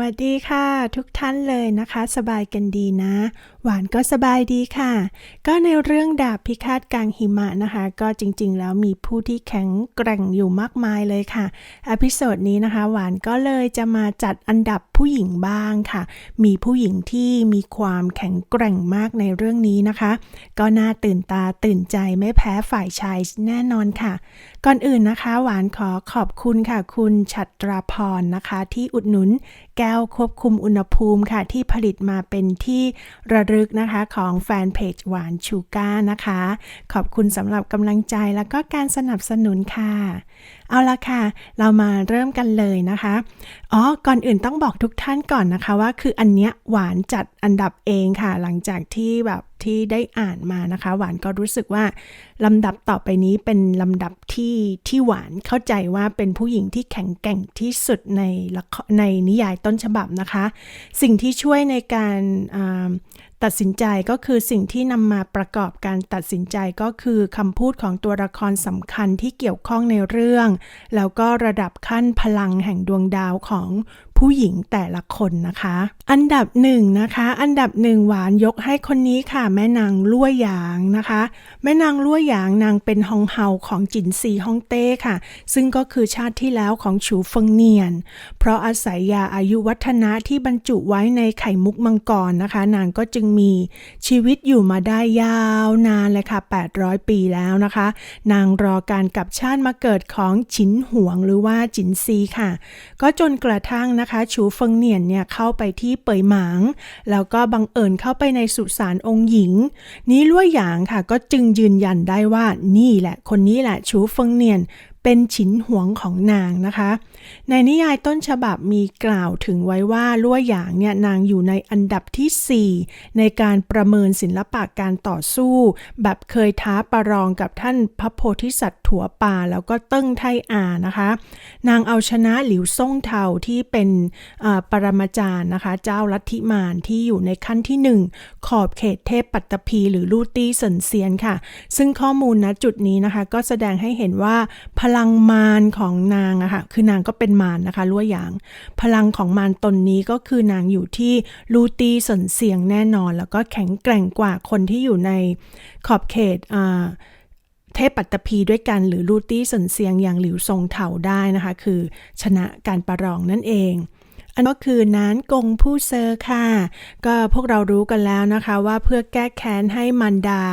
วัสดีค่ะ ทุกท่านเลยนะคะ สบายกันดีนะ หวานก็สบายดีค่ะ ก็ในเรื่องดาบพิฆาตกลางหิมะนะคะ ก็จริงๆ แล้วมีผู้ที่แข็งแกร่งอยู่มากมายเลยค่ะอพิโซดนี้นะคะ หวานก็เลยจะมาจัดอันดับผู้หญิงบ้างค่ะ มีผู้หญิงที่มีความแข็งแกร่งมากในเรื่องนี้นะคะ ก็น่าตื่นตาตื่นใจไม่แพ้ฝ่ายชายแน่นอนค่ะ ก่อนอื่นนะคะ หวานขอขอบคุณค่ะ คุณชัตราพรนะคะ ที่อุดหนุน แก้วควบคุมอุณหภูมิค่ะ ที่ผลิตมาเป็นที่ระลึกนะคะของแฟนเพจหวานชูก้านะคะ ขอบคุณสำหรับกำลังใจแล้วก็การสนับสนุนค่ะ เอาละค่ะ เรามาเริ่มกันเลยนะคะ อ๋อ ก่อนอื่นต้องบอกทุกท่านก่อนนะคะว่าคืออันเนี้ยหวานจัดอันดับเองค่ะ หลังจากที่แบบ ที่ได้อ่านมานะคะ หวานก็รู้สึกว่าลำดับต่อไปนี้เป็นลำดับที่ที่หวานเข้าใจว่าเป็นผู้หญิงที่แข็งแกร่งที่สุดในละครในนิยายต้นฉบับนะคะ สิ่งที่ช่วยในการตัดสินใจก็คือสิ่งที่นำมาประกอบการตัดสินใจก็คือคำพูดของตัวละครสำคัญที่เกี่ยวข้องในเรื่อง แล้วก็ระดับขั้นพลังแห่งดวงดาวของ ผู้หญิงแต่ละคนนะคะ อันดับหนึ่งนะคะ อันดับหนึ่งหวานยกให้คนนี้ค่ะ แม่นางลั่วหยางนะคะ แม่นางลั่วหยางนางเป็นฮองเฮาของจินซีฮ่องเต้ค่ะ ซึ่งก็คือชาติที่แล้วของฉูเฟิงเนียน เพราะอาศัยยาอายุวัฒนะที่บรรจุไว้ในไข่มุกมังกรนะคะ นางก็จึงมีชีวิตอยู่มาได้ยาวนานเลยค่ะ 800 ปีแล้วนะคะ นางรอการกลับชาติมาเกิดของฉินหวงหรือว่าจินซีค่ะ ก็จนกระทั่งนะคะชูเฟิงเนียนเนี่ยเข้าไปที่เปยหมาง แล้วก็บังเอิญเข้าไปในสุสานองค์หญิง นี้ลั่วหยางค่ะก็จึงยืนยันได้ว่านี่แหละคนนี้แหละชูเฟิงเนียน เป็นฉินหวงของนางนะคะ ในนิยายต้นฉบับมีกล่าวถึงไว้ว่าลั่วหยางเนี่ยนางอยู่ในอันดับที่ 4 ในการประเมินศิลปะการต่อสู้ แบบเคยท้าประลองกับท่านพระโพธิสัตว์ถั่วป่า แล้วก็เติ้งไทอานะคะ นางเอาชนะหลิวซ่งเทาที่เป็นปรมาจารย์นะคะ เจ้าลัทธิมารที่อยู่ในขั้นที่ 1 ขอบเขตเทพปัตตภีหรือลูตี้เซินเซียนค่ะ ซึ่งข้อมูลณจุดนี้นะคะ ก็แสดงให้เห็นว่าพลังมารของนางอะค่ะคือนางก็เป็นมารนะคะลั่วอย่าง พลังของมารตนนี้ก็คือนางอยู่ที่ลูตีสนเสียงแน่นอน แล้วก็แข็งแกร่งกว่าคนที่อยู่ในขอบเขตอ่าเทพปัตตภีด้วยกันหรือลูตี้สนเสียงอย่างหลิวทรงเถาได้นะคะ คือชนะการประลองนั่นเอง อันก็คือนานกงผู้เซอร์ค่ะ ก็พวกเรารู้กันแล้วนะคะว่าเพื่อแก้แค้นให้มันดา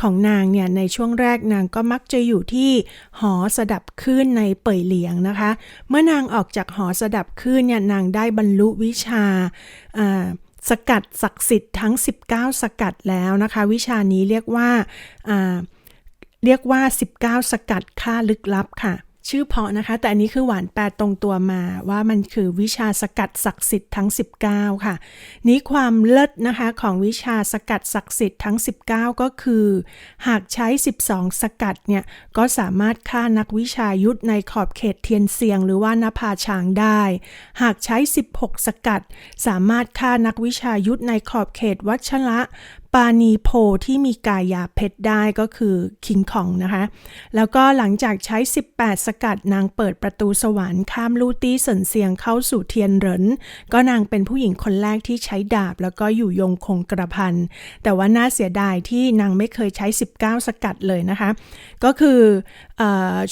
ของนางเนี่ยในช่วงแรกนางก็มักจะอยู่ที่หอสดับคลื่นในเป่ยเหลียงนะคะ เมื่อนางออกจากหอสดับคลื่นเนี่ยนางได้บรรลุวิชาสกัดศักดิ์สิทธิ์ทั้ง 19 สกัดแล้วนะคะ วิชานี้เรียกว่าอ่าเรียกว่า 19 สกัดค่าลึกลับค่ะ ชื่อเพาะนะคะ แต่อันนี้คือหวานแปลตรงตัวมาว่ามันคือวิชาสกัดศักดิ์สิทธิ์ทั้ง 19 ค่ะ นี้ความเลิศนะคะของวิชาสกัดศักดิ์สิทธิ์ทั้ง 19 ก็คือ หากใช้ 12 สกัดเนี่ย ก็สามารถฆ่านักวิชายุทธในขอบเขตเทียนเซียง หรือว่านภาช้างได้ หากใช้ 16 สกัด สามารถฆ่านักวิชายุทธในขอบเขตวัชระ ปานีโพที่มีกายาเพชรได้ก็คือคิงคองนะคะ แล้วก็หลังจากใช้ 18 สกัดนางเปิดประตูสวรรค์ข้ามลูตี้เสินเซียงเข้าสู่เทียนเหริน ก็นางเป็นผู้หญิงคนแรกที่ใช้ดาบ แล้วก็อยู่ยงคงกระพัน แต่ว่าน่าเสียดายที่นางไม่เคยใช้ 19 สกัดเลยนะคะ ก็คืออ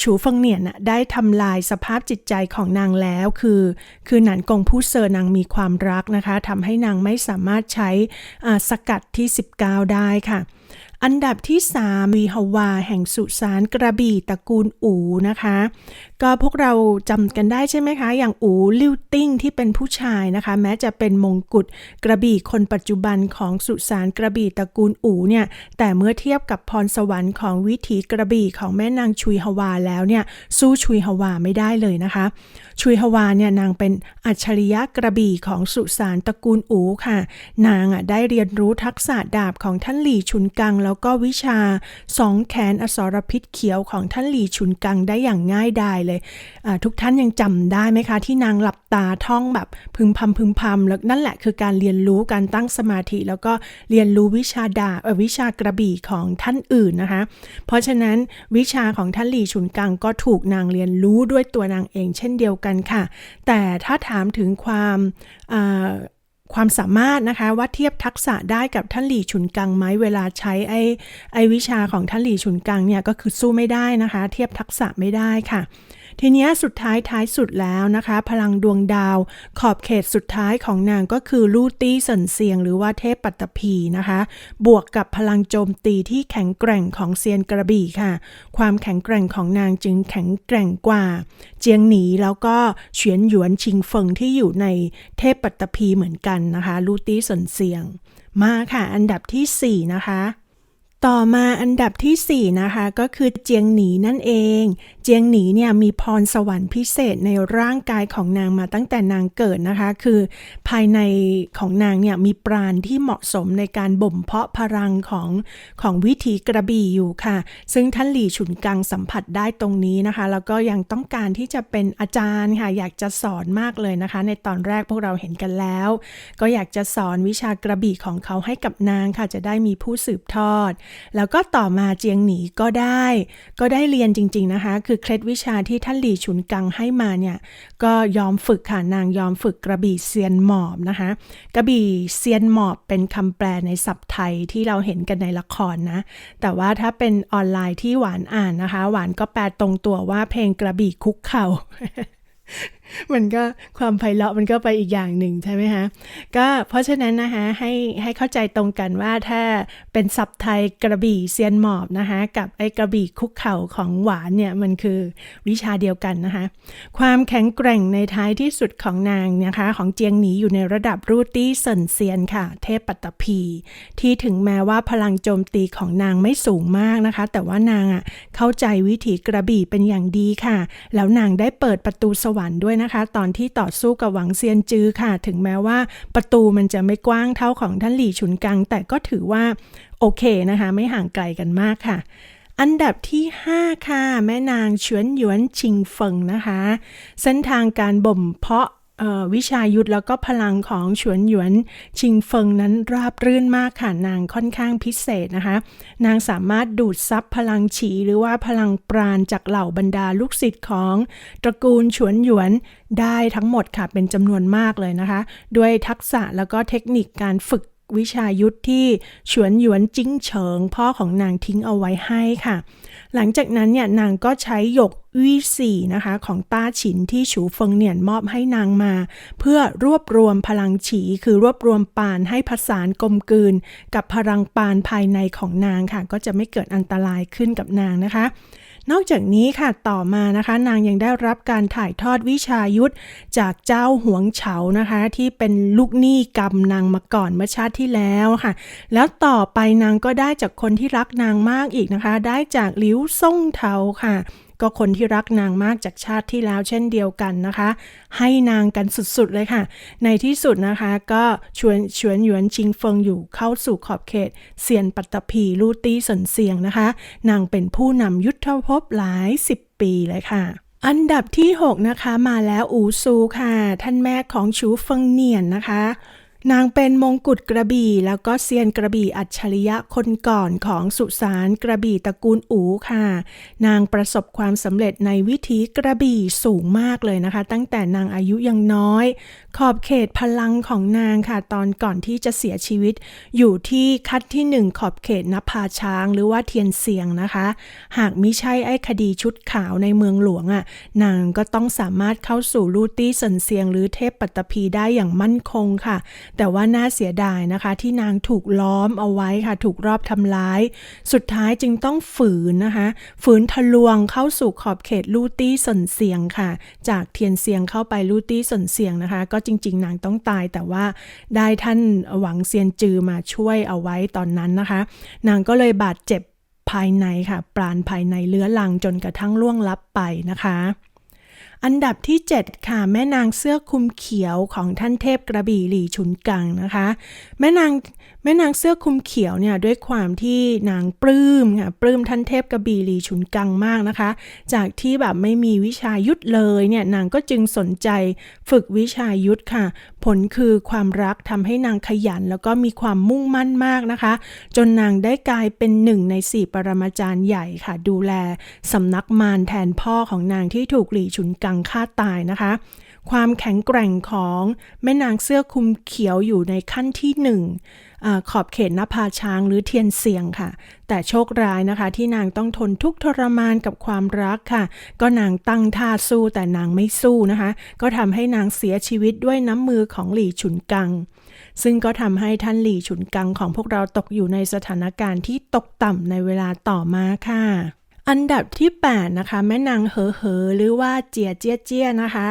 ฉูฟงเหนียนได้ทำลายสภาพจิตใจของนางแล้ว คือ คือหนันกงผู้เซอร์นางมีความรักนะคะทำให้นางไม่สามารถใช้สกัดที่19 ได้ค่ะอันดับที่3มีฮาวาแห่งสุสานกระบี่ตระกูลอูนะคะ ก็พวกเราจำกันได้ใช่ไหมคะ อย่างอูลิวติ้งที่เป็นผู้ชายนะคะ แม้จะเป็นมงกุฎกระบี่คนปัจจุบันของสุสานกระบี่ตระกูลอูเนี่ย แต่เมื่อเทียบกับพรสวรรค์ของวิถีกระบี่ของแม่นางชุยฮาวาแล้วเนี่ย สู้ชุยฮาวาไม่ได้เลยนะคะ ชุยฮวาเนี่ยนางเป็นอัจฉริยะกระบี่ของสุสานตระกูลอูค่ะ นางอะได้เรียนรู้ทักษะดาบของท่านหลี่ชุนกัง แล้วก็วิชาสองแขนอสรพิษเขียวของท่านหลีชุนกังได้อย่างง่ายดายเลย ทุกท่านยังจำได้ไหมคะ ที่นางหลับตาท่องแบบพึมพำพึมพำแล้วนั่นแหละคือการเรียนรู้การตั้งสมาธิ แล้วก็เรียนรู้วิชาดาวิชากระบี่ของท่านอื่นนะคะ เพราะฉะนั้นวิชาของท่านหลีชุนกังก็ถูกนางเรียนรู้ด้วยตัวนางเองเช่นเดียวกันค่ะ แต่ถ้าถามถึงความ ความสามารถนะคะว่าเทียบทักษะได้กับท่านหลี่ฉุนกังไหมเวลาใช้ไอ้ไอวิชาของท่านหลี่ฉุนกังเนี่ยก็คือสู้ไม่ได้นะคะ เทียบทักษะไม่ได้ค่ะ ทีนี้สุดท้ายท้ายสุดแล้วนะคะ พลังดวงดาว ขอบเขตสุดท้ายของนางก็คือลูตี้สินเซียง หรือว่าเทพปัตตภีนะคะ บวกกับพลังโจมตีที่แข็งแกร่งของเซียนกระบี่ค่ะ ความแข็งแกร่งของนางจึงแข็งแกร่งกว่า เจียงหนีแล้วก็เฉียนหยวนชิงเฟิงที่อยู่ในเทพปัตตภีเหมือนกันนะคะ ลูตี้สินเซียง มาค่ะ อันดับทีสี่4 นะคะ ต่อมาอันดับทีสี่ 4 นะคะ ก็คือเจียงหนีนั่นเอง เจียงหนีเนี่ยมีพรสวรรค์พิเศษในร่างกายของนางมาตั้งแต่นางเกิดนะคะ คือภายในของนางเนี่ยมีปราณที่เหมาะสมในการบ่มเพาะพลังของของวิถีกระบี่อยู่ค่ะ ซึ่งท่านหลี่ฉุนกังสัมผัสได้ตรงนี้นะคะ แล้วก็ยังต้องการที่จะเป็นอาจารย์ค่ะ อยากจะสอนมากเลยนะคะ ในตอนแรกพวกเราเห็นกันแล้ว ก็อยากจะสอนวิชากระบี่ของเขาให้กับนางค่ะ จะได้มีผู้สืบทอดแล้วก็ต่อมาเจียงหนีก็ได้ ก็ได้เรียนจริง ๆนะคะ คือเคล็ดวิชาที่ท่านหลี่ฉุนกังให้มาเนี่ยก็ยอมฝึกค่ะนางยอมฝึกกระบี่เซียนหมอบนะคะกระบี่เซียนหมอบเป็นคำแปลในศัพท์ไทยที่เราเห็นกันในละครนะ แต่ว่าถ้าเป็นออนไลน์ที่หวานอ่านนะคะ หวานก็แปลตรงตัวว่าเพลงกระบี่คุกเข่า มันก็ความไพเราะมันก็ไปอีกอย่างหนึ่งใช่ไหมคะก็เพราะฉะนั้นนะคะให้ให้เข้าใจตรงกันว่าถ้าเป็นศัพท์ไทยกระบี่เซียนหมอบนะคะกับไอ้กระบี่คุกเข่าของหวานเนี่ยมันคือวิชาเดียวกันนะคะความแข็งแกร่งในท้ายที่สุดของนางนะคะของเจียงหนีอยู่ในระดับรูตี้เซินเซียนค่ะ เทพปัตตภีที่ถึงแม้ว่าพลังโจมตีของนางไม่สูงมากนะคะ แต่ว่านางอะเข้าใจวิถีกระบี่เป็นอย่างดีค่ะ แล้วนางได้เปิดประตูสวรรค์ด้วยนะคะ ตอนที่ต่อสู้กับหวังเซียนจือค่ะ ถึงแม้ว่าประตูมันจะไม่กว้างเท่าของท่านหลี่ฉุนกัง แต่ก็ถือว่าโอเคนะคะ ไม่ห่างไกลกันมากค่ะ อันดับที่ 5 ค่ะ แม่นางเฉวนหยวนชิงเฟิงนะคะ เส้นทางการบ่มเพาะ วิชายุทธแล้วก็พลังของฉวนหยวนชิงเฟิงนั้นราบรื่นมากค่ะ นางค่อนข้างพิเศษนะคะ นางสามารถดูดซับพลังฉีหรือว่าพลังปราณจากเหล่าบรรดาลูกศิษย์ของ ตระกูลฉวนหยวนได้ทั้งหมดค่ะเป็นจำนวนมากเลยนะคะ ด้วยทักษะแล้วก็เทคนิคการฝึก วิชายุทธที่ฉวนหยวนจิ้งเฉิง พ่อของนางทิ้งเอาไว้ให้ค่ะ หลังจากนั้นเนี่ยนางก็ใช้หยกวี่สี่นะคะของต้าฉินที่ฉูเฟิงเนียนมอบให้นางมา เพื่อรวบรวมพลังฉีคือรวบรวมปานให้ผสานกลมกลืน กับพลังปานภายในของนางค่ะ ก็จะไม่เกิดอันตรายขึ้นกับนางนะคะ นอกจากนี้ค่ะต่อมานะคะ นางยังได้รับการถ่ายทอดวิชายุทธจากเจ้าหวงเฉานะคะ ที่เป็นลูกหนี้กรรมนางมาก่อนเมื่อชาติที่แล้วค่ะ แล้วต่อไปนางก็ได้จากคนที่รักนางมากอีกนะคะ ได้จากลิ้วซ่งเทาค่ะ ก็คนที่รักนางมากจากชาติที่แล้วเช่นเดียวกันนะคะ ให้นางกันสุดๆเลยค่ะ ในที่สุดนะคะก็ชวนชวนหยวนชิงเฟิงอยู่เข้าสู่ขอบเขตเซียนปัตตภีลู่ตี้สนเซียงนะคะ นางเป็นผู้นำยุทธภพหลายสิบปีเลยค่ะอันดับที่ 6 นะคะมาแล้วอูซูค่ะ ท่านแม่ของชูเฟิงเนียนนะคะ นางเป็นมงกุฎกระบี่ แล้วก็เซียนกระบี่อัจฉริยะคนก่อนของสุสานกระบี่ตระกูลอูค่ะ นางประสบความสำเร็จในวิถีกระบี่สูงมากเลยนะคะ ตั้งแต่นางอายุยังน้อย ขอบเขตพลังของนางค่ะ ตอนก่อนที่จะเสียชีวิต อยู่ที่คัดที่หนึ่งขอบเขตนภาช้างหรือว่าเทียนเสียงนะคะ หากมิใช่ไอ้คดีชุดขาวในเมืองหลวงอะ่ะนางก็ต้องสามารถเข้าสู่ลูตี้เซินเซียง หรือเทพปัตตภีได้อย่างมั่นคงค่ะแต่ว่าน่าเสียดายนะคะ ที่นางถูกล้อมเอาไว้ค่ะ ถูกรอบทำร้าย สุดท้ายจึงต้องฝืนนะคะ ฝืนทะลวงเข้าสู่ขอบเขตลูตี้เซินเซียงค่ะ จากเทียนเซียงเข้าไปลูตี้เซินเซียงนะคะ ก็จริง ๆ นางต้องตายแต่ว่าได้ท่านหวังเซียนจือมาช่วยเอาไว้ตอนนั้นนะคะ นางก็เลยบาดเจ็บภายในค่ะ ปราณภายในเลื้อรังจนกระทั่งล่วงลับไปนะคะ อันดับที่ 7 ค่ะ แม่นางเสื้อคลุมเขียวของท่านเทพกระบี่หลี่ฉุนกังนะคะ แม่นางแม่นางเสื้อคลุมเขียวเนี่ยด้วยความที่นางปลื้มค่ะปลื้มท่านเทพกระบี่หลี่ฉุนกังมากนะคะ จากที่แบบไม่มีวิชายุทธเลยเนี่ยนางก็จึงสนใจฝึกวิชายุทธค่ะผลคือความรักทำให้นางขยันแล้วก็มีความมุ่งมั่นมากนะคะ จนนางได้กลายเป็นหนึ่งในสี่ปรมาจารย์ใหญ่ค่ะ ดูแลสำนักมารแทนพ่อของนางที่ถูกหลี่ฉุนกังฆ่าตายนะคะความแข็งแกร่งของแม่นางเสื้อคลุมเขียวอยู่ในขั้นที่หนึ่ง ขอบเขตนภาช้างหรือเทียนเสียงค่ะ แต่โชคร้ายนะคะ ที่นางต้องทนทุกทรมานกับความรักค่ะ ก็นางตั้งท่าสู้แต่นางไม่สู้นะคะ ก็ทำให้นางเสียชีวิตด้วยน้ำมือของหลี่ฉุนกัง ซึ่งก็ทำให้ท่านหลี่ฉุนกังของพวกเราตกอยู่ในสถานการณ์ที่ตกต่ำในเวลาต่อมาค่ะอันดับที่ 8 นะคะ แม่นางเหอเหอหรือว่าเจียเจียเจียนะคะ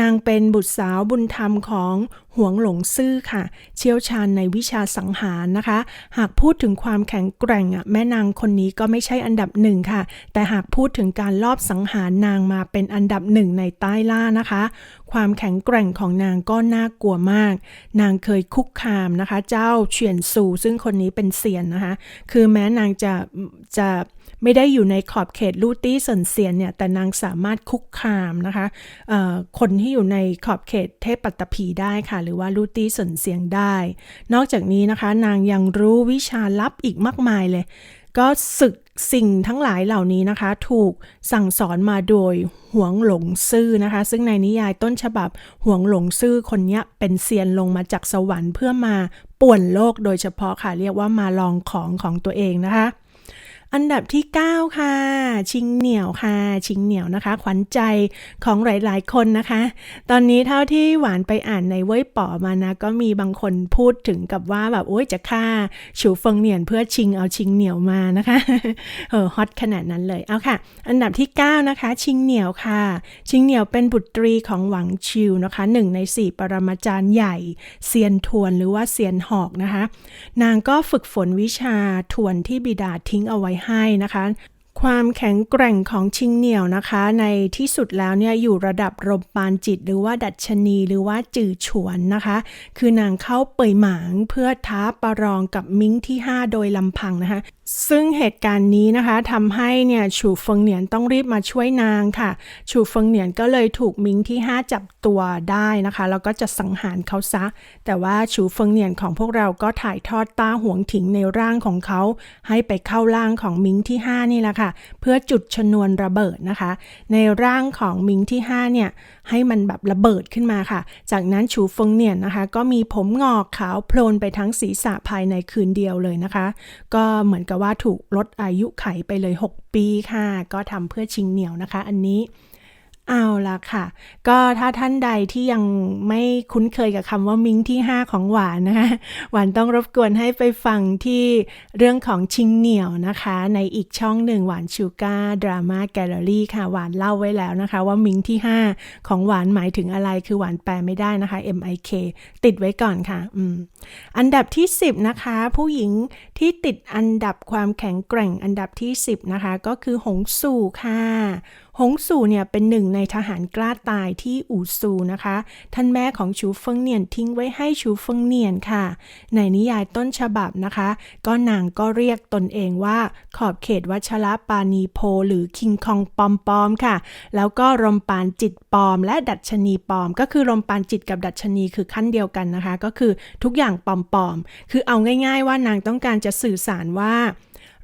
นางเป็นบุตรสาวบุญธรรมของ หวงหลงซื่อค่ะ เชี่ยวชาญในวิชาสังหารนะคะ หากพูดถึงความแข็งแกร่งอะแม่นางคนนี้ก็ไม่ใช่อันดับหนึ่งค่ะ แต่หากพูดถึงการลอบสังหารนางมาเป็นอันดับหนึ่งในใต้ล่านะคะ ความแข็งแกร่งของนางก็น่ากลัวมาก นางเคยคุกคามนะคะ เจ้าเฉียนซูซึ่งคนนี้เป็นเซียนนะคะ คือแม้นางจะจะไม่ได้อยู่ในขอบเขตลูตี้เซินเซียนเนี่ยแต่นางสามารถคุกคามนะคะคนที่อยู่ในขอบเขตเทพปัตตภีได้ค่ะหรือว่าลูตี้เซินเซียงได้ นอกจากนี้นะคะ นางยังรู้วิชาลับอีกมากมายเลย ก็ศึกสิ่งทั้งหลายเหล่านี้นะคะ ถูกสั่งสอนมาโดยหวงหลงซื่อนะคะ ซึ่งในนิยายต้นฉบับหวงหลงซื่อคนนี้เป็นเซียนลงมาจากสวรรค์เพื่อมาป่วนโลกโดยเฉพาะค่ะ เรียกว่ามาลองของของตัวเองนะคะ อันดับที่ 9 ค่ะ ชิงเหนียวค่ะ ชิงเหนียวนะคะ ขวัญใจของหลาย ๆ คนนะคะ ตอนนี้เท่าที่หวานไปอ่านในเว้ยป๋อมานะ ก็มีบางคนพูดถึงกับว่าแบบโอ๊ยจะฆ่าฉูเฟิงเหนียนเพื่อชิงเอาชิงเหนียวมานะคะเออฮอตขนาดนั้นเลยเอาค่ะ อันดับที่ 9 นะคะ ชิงเหนียวค่ะ ชิงเหนียวเป็นบุตรีของหวังชิวนะคะหนึ่งในสี่ปรมาจารย์ใหญ่เซียนทวนหรือว่าเซียนหอกนะคะ นางก็ฝึกฝนวิชาทวนที่บิดาทิ้งเอาไว้ให้นะคะ ความแข็งแกร่งของชิงเหนียวนะคะ ในที่สุดแล้วเนี่ยอยู่ระดับรมปานจิต หรือว่าดัชนีหรือว่าจื่อฉวนนะคะ คือนางเข้าเปยหมางเพื่อท้าประลองกับมิงที่ 5 โดยลำพังนะคะ ซึ่งเหตุการณ์นี้นะคะทำให้เนี่ยฉูเฟิงเหนียนต้องรีบมาช่วยนางค่ะฉูเฟิงเหนียนก็เลยถูกมิงที่ 5 จับตัวได้นะคะแล้วก็จะสังหารเขาซะ แต่ว่าฉูเฟิงเหนียนของพวกเราก็ถ่ายทอดต้าหวงถิงในร่างของเขา ให้ไปเข้าร่างของมิงที่ 5 นี่แหละค่ะเพื่อจุดชนวนระเบิดนะคะ ในร่างของมิงที่5เนี่ยให้มันแบบระเบิดขึ้นมาค่ะ จากนั้นฉูฟงเนี่ยนนะคะก็มีผมงอกขาวโพลนไปทั้งศีรษะภายในคืนเดียวเลยนะคะ ก็เหมือนกับว่าถูกลดอายุไขไปเลย 6 ปีค่ะ ก็ทำเพื่อชิงเหนียวนะคะ อันนี้ เอาละค่ะ ก็ถ้าท่านใดที่ยังไม่คุ้นเคยกับคำว่ามิงที่ 5 ของหวานนะคะหวานต้องรบกวนให้ไปฟังที่เรื่องของชิงเหนียวนะคะ ในอีกช่องหนึ่งหวานชูการ์ดราม่าแกลเลอรี่ค่ะ หวานเล่าไว้แล้วนะคะ ว่ามิงที่ 5 ของหวานหมายถึงอะไรคือหวานแปลไม่ได้นะคะ MIK ติดไว้ก่อนค่ะอืมอันดับที่ 10 นะคะ ผู้หญิงที่ติดอันดับความแข็งแกร่งอันดับที่ 10 นะคะ ก็คือหงสู่ค่ะหงสู่เนี่ยเป็นหนึ่งในทหารกล้าตายที่อู่ซูนะคะ ท่านแม่ของชูเฟิงเนียนทิ้งไว้ให้ชูเฟิงเนียนค่ะ ในนิยายต้นฉบับนะคะ ก็นางก็เรียกตนเองว่าขอบเขตวัชระปานีโพหรือคิงคองปอมปอมค่ะ แล้วก็รมปานจิตปอม และดัชนีปอม ก็คือรมปานจิตกับดัชนีคือขั้นเดียวกันนะคะ ก็คือทุกอย่างปอมๆคือเอาง่าย ๆ ว่านางต้องการจะสื่อสารว่า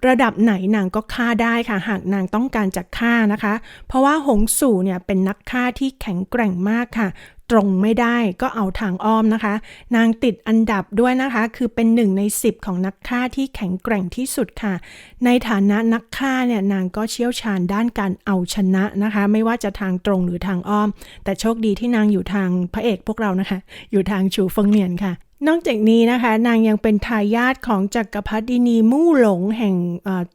ระดับไหนนางก็ฆ่าได้ค่ะ หากนางต้องการจะฆ่านะคะ เพราะว่าหงสู่เนี่ยเป็นนักฆ่าที่แข็งแกร่งมากค่ะ ตรงไม่ได้ก็เอาทางอ้อมนะคะ นางติดอันดับด้วยนะคะ คือเป็นหนึ่งใน 10 ของนักฆ่าที่แข็งแกร่งที่สุดค่ะ ในฐานะนักฆ่าเนี่ยนางก็เชี่ยวชาญด้านการเอาชนะนะคะ ไม่ว่าจะทางตรงหรือทางอ้อม แต่โชคดีที่นางอยู่ทางพระเอกพวกเรานะคะ อยู่ทางชูฟงเนียนค่ะ นอกจากนี้นะคะ นางยังเป็นทายาทของจักรพรรดินีมู่หลงแห่ง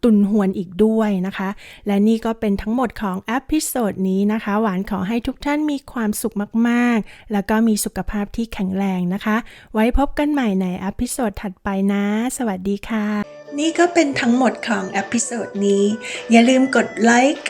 ตุนหวนอีกด้วยนะคะ และนี่ก็เป็นทั้งหมดของเอพิโซดนี้นะคะ หวานขอให้ทุกท่านมีความสุขมากๆ แล้วก็มีสุขภาพที่แข็งแรงนะคะ ไว้พบกันใหม่ในเอพิโซดถัดไปนะ สวัสดีค่ะ นี่ก็เป็นทั้งหมดของเอพิโซดนี้ อย่าลืมกดไลค์